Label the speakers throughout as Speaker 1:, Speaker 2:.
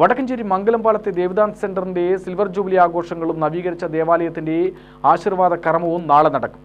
Speaker 1: വടക്കഞ്ചേരി മംഗലംപാലത്തെ ദേവിദാന്ത് സെന്ററിന്റെ silver jubilee ആഘോഷങ്ങളും നവീകരിച്ച ദേവാലയത്തിന്റെ ആശീർവാദ കർമ്മവും നാളെ നടക്കും.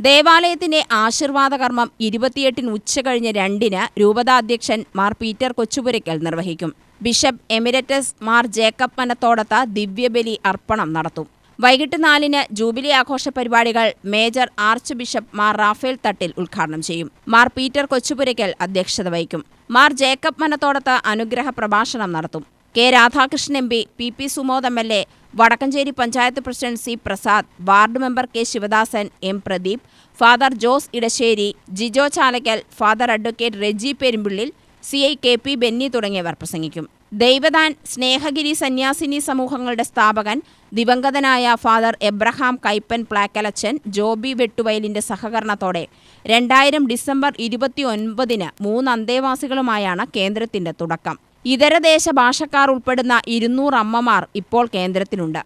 Speaker 2: ദേവാലയത്തിന്റെ ആശീർവാദ കർമ്മം ഇരുപത്തിയെട്ടിന് ഉച്ചകഴിഞ്ഞ് രണ്ടിന് രൂപതാധ്യക്ഷൻ മാർ പീറ്റർ കൊച്ചുപുരയ്ക്കൽ നിർവഹിക്കും. Bishop emeritus Mar Jacob Manathodath ദിവ്യബലി അർപ്പണം നടത്തും. വൈകിട്ട് നാലിന് ജൂബിലി ആഘോഷ പരിപാടികൾ major archbishop Mar Raphael Thattil ഉദ്ഘാടനം ചെയ്യും. മാർ പീറ്റർ കൊച്ചുപുരയ്ക്കൽ അധ്യക്ഷത വഹിക്കും. മാർ ജേക്കബ് മനത്തോടത്ത് അനുഗ്രഹ പ്രഭാഷണം നടത്തും. K Radhakrishnan M P P P Sumod M L A Vadakkanchery panchayat president C Prasad ward member K Sivadasan M Pradeep father Jose Edassery Jijo Chalackal father advocate Reji Perumpillil C I K P Benny തുടങ്ങിയവർ പ്രസംഗിക്കും. ദൈവദാൻ സ്നേഹഗിരി സന്യാസിനി സമൂഹങ്ങളുടെ സ്ഥാപകൻ ദിവംഗതനായ father Abraham Kaippan പ്ലാക്കലച്ചൻ ജോബി വെട്ടുവയലിന്റെ സഹകരണത്തോടെ രണ്ടായിരം ഡിസംബർ ഇരുപത്തി ഒൻപതിന് മൂന്ന് അന്തേവാസികളുമായാണ് കേന്ദ്രത്തിന്റെ തുടക്കം. ഇതരദേശ ഭാഷക്കാർ ഉൾപ്പെടുന്ന ഇരുന്നൂറ് അമ്മമാർ ഇപ്പോൾ കേന്ദ്രത്തിലുണ്ട്.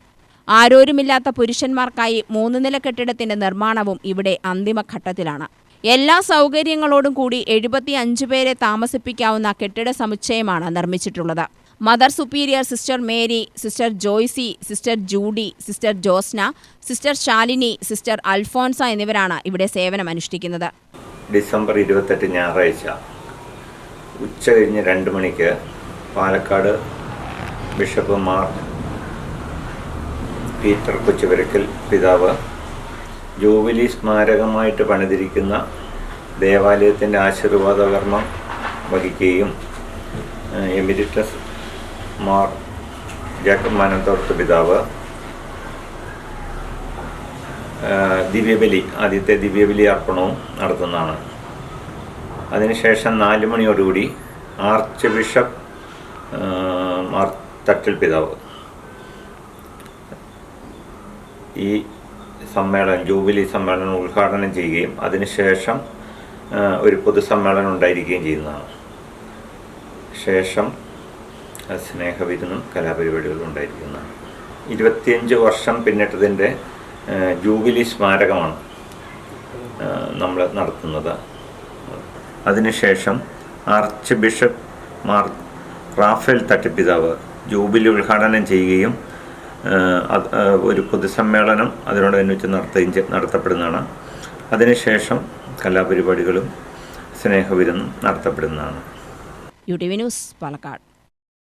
Speaker 2: ആരോരുമില്ലാത്ത പുരുഷന്മാർക്കായി മൂന്ന് നില കെട്ടിടത്തിന്റെ നിർമ്മാണവും ഇവിടെ അന്തിമഘട്ടത്തിലാണ്. എല്ലാ സൗകര്യങ്ങളോടും കൂടി എഴുപത്തി അഞ്ച് പേരെ താമസിപ്പിക്കാവുന്ന കെട്ടിട സമുച്ചയമാണ് നിർമ്മിച്ചിട്ടുള്ളത്. Mother superior sister Mary sister Joicy sister Judy sister Josna sister Shalini sister Alphonsa എന്നിവരാണ് ഇവിടെ സേവനം അനുഷ്ഠിക്കുന്നത്.
Speaker 3: ഡിസംബർ ഇരുപത്തെട്ട് ഞായറാഴ്ച ഉച്ച കഴിഞ്ഞ് രണ്ട് മണിക്ക് പാലക്കാട് ബിഷപ്പ് മാർ പീറ്റർ കൊച്ചുപുരക്കൽ പിതാവ് ജൂബിലി സ്മാരകമായിട്ട് പണിതിരിക്കുന്ന ദേവാലയത്തിന്റെ ആശീർവാദ കർമ്മം വഹിക്കുകയും എമിരിറ്റസ് മാർ ജാക്കബ് മാനന്തോർത്ത് പിതാവ് ദിവ്യബലി ആദ്യത്തെ ദിവ്യബലി അർപ്പണവും നടത്തുന്നതാണ്. അതിനുശേഷം നാല് മണിയോടുകൂടി ആർച്ച് ബിഷപ്പ് മാർ തട്ടിൽ പിതാവ്. ഈ സമ്മേളനം ജൂബിലി സമ്മേളനം ഉദ്ഘാടനം ചെയ്യുകയും അതിനുശേഷം ഒരു പൊതുസമ്മേളനം ഉണ്ടായിരിക്കുകയും ചെയ്യുന്നതാണ്. ശേഷം സ്നേഹവിരുന്നും കലാപരിപാടികളും ഉണ്ടായിരിക്കുന്നതാണ്. ഇരുപത്തിയഞ്ച് വർഷം പിന്നിട്ടതിന്റെ ജൂബിലി സ്മാരകമാണ് നമ്മൾ നടത്തുന്നത്. അതിനുശേഷം ആർച്ച് ബിഷപ്പ് മാർ റാഫേൽ തട്ടിപ്പിതാവ് ജൂബിലി ഉദ്ഘാടനം ചെയ്യുകയും ഒരു പൊതുസമ്മേളനം അതിനോടനുബന്ധിച്ച് നടത്തുകയും നടത്തപ്പെടുന്നതാണ്. അതിനുശേഷം കലാപരിപാടികളും സ്നേഹവിരുന്നും നടത്തപ്പെടുന്നതാണ്.
Speaker 2: U T V news Palakkad.